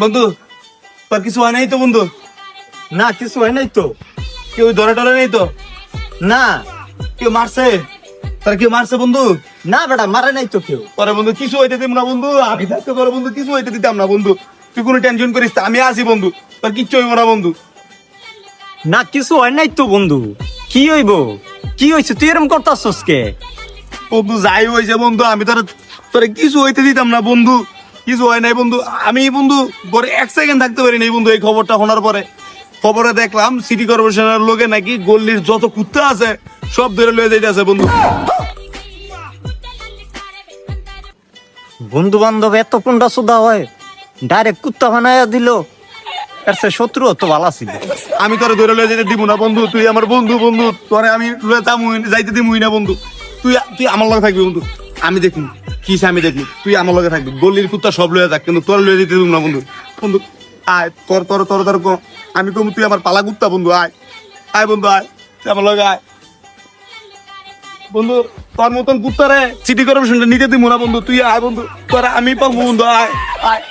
বন্ধু তোর কিছু হয় নাই তো বন্ধু? না কিছু হয় নাই তো। কেউ ধরে টরে নেই তো? না। কেউ মারছে? তার কেউ মারছে বন্ধু? না বেটা মারে নাই তো কেউ। পরে বন্ধু কিছু হইতে দিম না বন্ধু। আমি থাকতে পারো বন্ধু কিছু হইতে দিতাম না বন্ধু। তুই কোনো টেনশন করিস আমি আছি বন্ধু। তোর কিচ্ছু হইব না বন্ধু। না কিছু হয় নাই তো বন্ধু। কি হইব? কি হয়েছে তুই এরম করতাছস কে? বন্ধু যাই হয়েছে বন্ধু। আমি তোর তোরে কিছু হইতে দিতাম না বন্ধু। কিছু হয় নাই বন্ধু। আমি বন্ধু পরে এক সেকেন্ড থাকতে পারি নাই বন্ধু এই খবরটা শোনার পরে। খবরে দেখলাম সিটি কর্পোরেশনের লোকে নাকি গল্লির যত কুত্তা আছে সব ধরে লয়ে যাইতেছে বন্ধু। বন্ধু বান্ধব এত কোনটা সুদা হয় ডাইরেক্ট কুত্তা বানায়া দিল। এর সে শত্রু তো ভালো ছিল। আমি তোরে ধরে লয়ে যেতে দিব না বন্ধু। তুই আমার বন্ধু বন্ধু। তোরে আমি লয়ে যাইতে দিমুই না বন্ধু। তুই তুই আমার লগে থাকবি বন্ধু। আমি দেখবি কি আমি দেখি তুই আমার লগে থাকবি। গল্লির কুত্তা সব লয়ে যাক, কিন্তু তোর লয়ে দিতে না, বন্ধু। বন্ধু, আয়, তোর তোর তোর তোর আমি কম তুই আমার পালা কুত্তা, বন্ধু, আয়। আয়, বন্ধু, আয়। তুই আমার লগে আয়। বন্ধু, তোর মতন কুত্তা রে সিটি কর্পোরেশনটা নিতে দিব না, বন্ধু। তুই আয়, বন্ধু। তোর আমি পাবো বন্ধু, আয়। আয়।